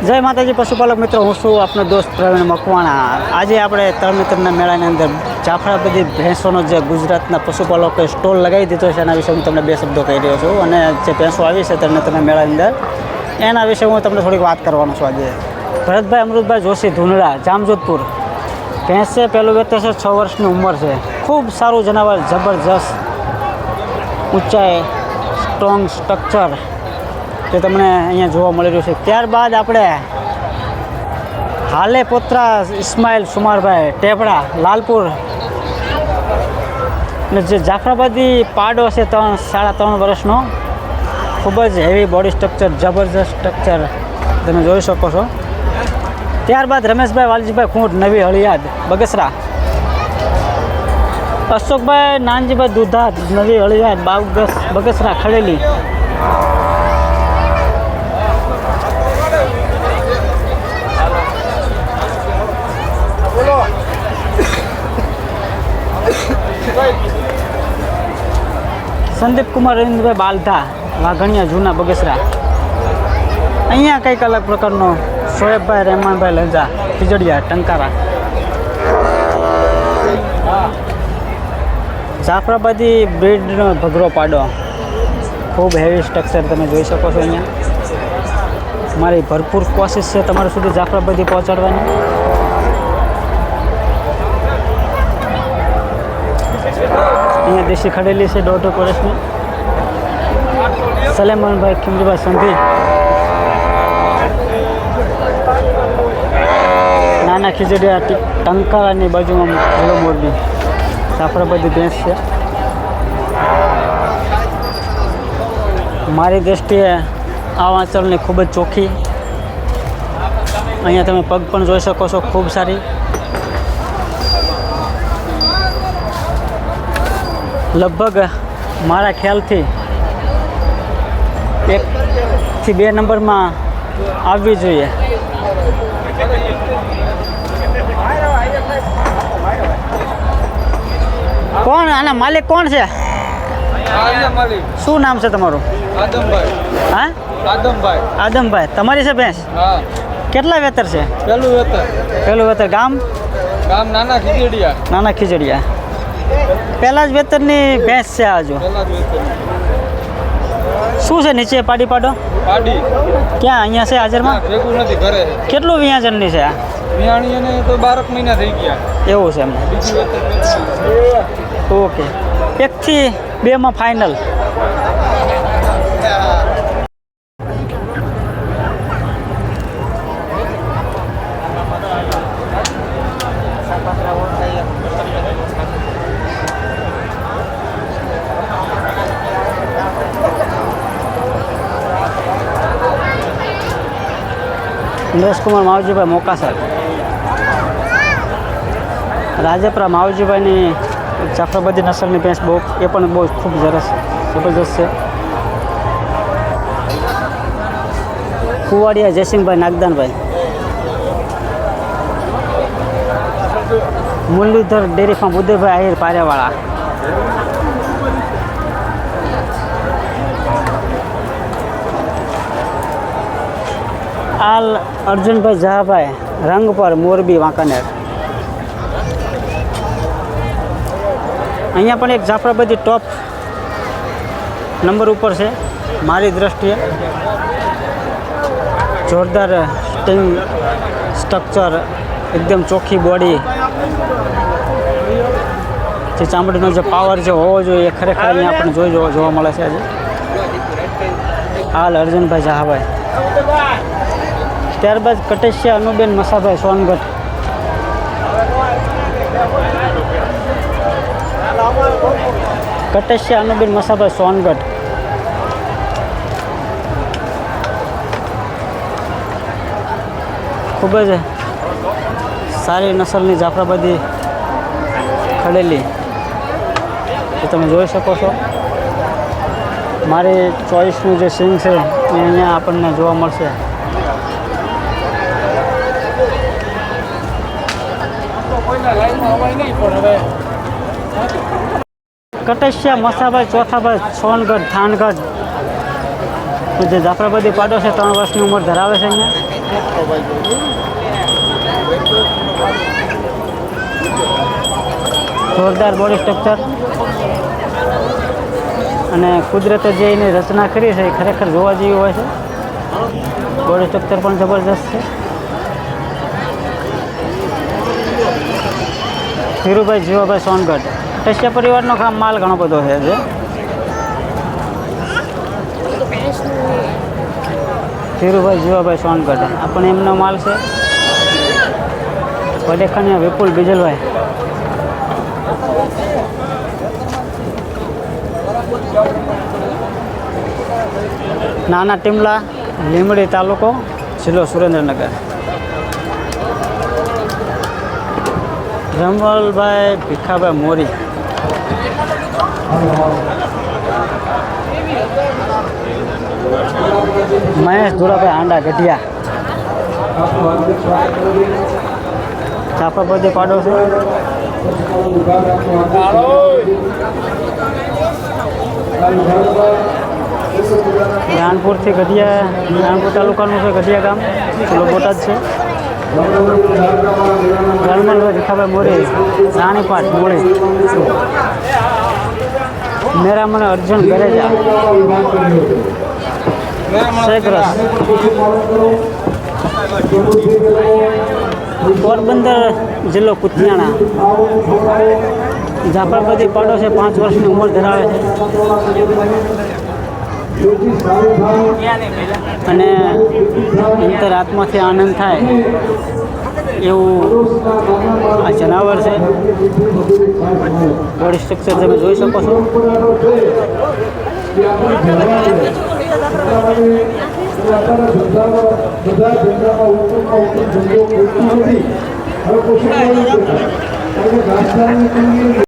જય માતાજી, પશુપાલક મિત્રો, હું છું આપનો દોસ્ત પ્રવીણ મકવાણા. આજે આપણે તરણેતરના મેળાની અંદર જાફરાબદી ભેંસોનો જે ગુજરાતના પશુપાલકોએ સ્ટોલ લગાવી દીધો છે, એના વિશે હું તમને બે શબ્દો કહી રહ્યો છું. અને જે ભેંસો આવી છે તરણેતરના મેળાની અંદર, એના વિશે હું તમને થોડીક વાત કરવાનો છું આજે. ભરતભાઈ અમૃતભાઈ જોશી ધુનડા જામજોધપુર. ભેંસે પહેલું વેતર છે, છ વર્ષની ઉંમર છે. ખૂબ સારું જનાવર, જબરજસ્ત, ઊંચાઈ સ્ટ્રોંગ સ્ટ્રક્ચર જે તમને અહીંયા જોવા મળી રહ્યું છે. ત્યારબાદ આપણે હાલે પોત્રા ઇસ્માઇલ સુમારભાઈ ટેપડા, લાલપુર. અને જે જાફરાબાદી પાડો છે ત્રણ, સાડા ત્રણ વર્ષનો, ખૂબ જ હેવી બોડી સ્ટ્રક્ચર જબરજસ્ત સ્ટ્રક્ચર તમે જોઈ શકો છો. ત્યારબાદ રમેશભાઈ વાલજીભાઈ ખૂંટ, નવી હળિયાદ, બગસરા. અશોકભાઈ નાનજીભાઈ દુધાત, નવી હળિયાદ બાગસ બગસરા, ખડેલી. સંદીપ કુમાર રવિન્દ્રભાઈ બાલધા, વાઘણિયા, જૂના બગસરા. અહીંયા કંઈક અલગ પ્રકારનો શોએબભાઈ રહેમાનભાઈ લંજા ખીજડીયા, ટંકારા. જાફરાબાદી બ્રિડનો ભગરો પાડો. ખૂબ હેવી સ્ટ્રક્ચર તમે જોઈ શકો છો અહીંયા. મારી ભરપૂર કોશિશ છે તમારા સુધી જાફરાબાદી પહોંચાડવાની. અહીંયા દેશી ખડેલી છે, દોઢ વર્ષની. સલેમાનભાઈ ખીમજીભાઈ સંધી નાના ખીજડીયા ટંકારાની બાજુમાં ભલો મોરબી સાફરાબાદી ભેંસ છે. મારી દૃષ્ટિએ આ વાંચલની ખૂબ જ ચોખ્ખી. અહીંયા તમે પગ પણ જોઈ શકો છો, ખૂબ સારી. લગભગ મારા ખ્યાલથી એકથી બે નંબરમાં આવવી જોઈએ. કોણ? આના માલિક કોણ છે? શું નામ છે તમારું? આદમભાઈ હા? આદમભાઈ આદમભાઈ. તમારી છે ભેંસ? કેટલા વેતર છે? પેલું વેતર. પેલું વેતર ગામ? ગામ નાના ખીજડીયા. નાના ખીજડીયા. પહેલાં જ વેતરની ભેંસ છે પેલા શું છે નીચે પાડી પાડો? પાડી. ક્યાં? અહીંયા છે હાજરમાં? ભેગું નથી ઘરે કેટલું વિયાજનની છે આ? વિયાણી એને તો બારક મહિના થઈ ગયા. એવું છે એમ. બીજું વેતર પેલું. ઓકે. એકથી બેમાં ફાઇનલ નરેશકુમાર માવજીભાઈ મોકાસર રાજપરા માવજીભાઈની જાફરાબાદી નસલની ભેંસ બહુ, એ પણ બહુ ખૂબ સરસ જબરજસ્ત છે. કુવાડિયા જયસિંહભાઈ નાગદાનભાઈ. મુરલીધર ડેરી ફાર્મ ઉદયભાઈ આહિર પારેવાળા. આલ અર્જુનભાઈ જહાભાઈ રંગ પર મોરબી વાંકાનેર. અહીંયા પણ એક જાફરાબાદી ટોપ નંબર ઉપર છે, મારી દ્રષ્ટિએ. જોરદાર સ્ટિંગ સ્ટ્રક્ચર એકદમ ચોખ્ખી બોડી જે ચામડીનો જે પાવર જે હોવો જોઈએ એ ખરેખર અહીંયા આપણને જોઈ જોવા મળે છે આજે. હાલ અર્જુનભાઈ જહાભાઈ ત્યારબાદ કટેશિયા અનુબેન મસાભાઈ સોનગઢ. કટેશિયા અનુબેન મસાભાઈ સોનગઢ. ખૂબ જ સારી નસલની જાફરાબાદી ખડેલી. એ તમે જોઈ શકો છો. મારી ચોઈસનું જે સિંગ છે એ અહીંયા આપણને જોવા મળશે. કટેશિયા, મસાભાઈ, ચોથાભાઈ, સોનગઢ, થાનગઢ. જે જાફરાબાદી પાડો છે, ત્રણ વર્ષની ઉંમર ધરાવે છે અહીંયા. જોરદાર બોડી સ્ટ્રક્ચર અને કુદરતે જે એની રચના કરી છે, એ ખરેખર જોવા જેવી હોય છે. બોડી સ્ટ્રક્ચર પણ જબરજસ્ત છે. ધીરુભાઈ જીવાભાઈ સોનગઢ. કશ્ય પરિવારનો કામ માલ ઘણો બધો છે જે ધીરુભાઈ જીવાભાઈ સોનગઢ. આ પણ એમનો માલ છે. વડેખાની વિપુલ બીજલભાઈ. નાના ટીમલા લીમડી તાલુકો, જિલ્લો સુરેન્દ્રનગર. રમવલભાઈ, ભીખાભાઈ મોરી. મહેશ ધુરાભાઈ હાંડા ગઢિયા. ચાપા બધે પાડો છે? રાણપુરથી ગઢિયા રાણપુર તાલુકાનું છે ગઢિયા ગામ. બોટાદ છે. મોરી. રાણીપાટ મોડી મેરા મને અર્જુન ગરેજા શેખરસ પોરબંદર જિલ્લો કુતિયાણા. ઝાપડપતિ પાડો છે પાંચ વર્ષની ઉંમર ધરાવે છે. અને અંતરાત્માથી આનંદ થાય એવું આ જનાવર છે. બોડી સ્ટ્રક્ચર તમે જોઈ શકો છો.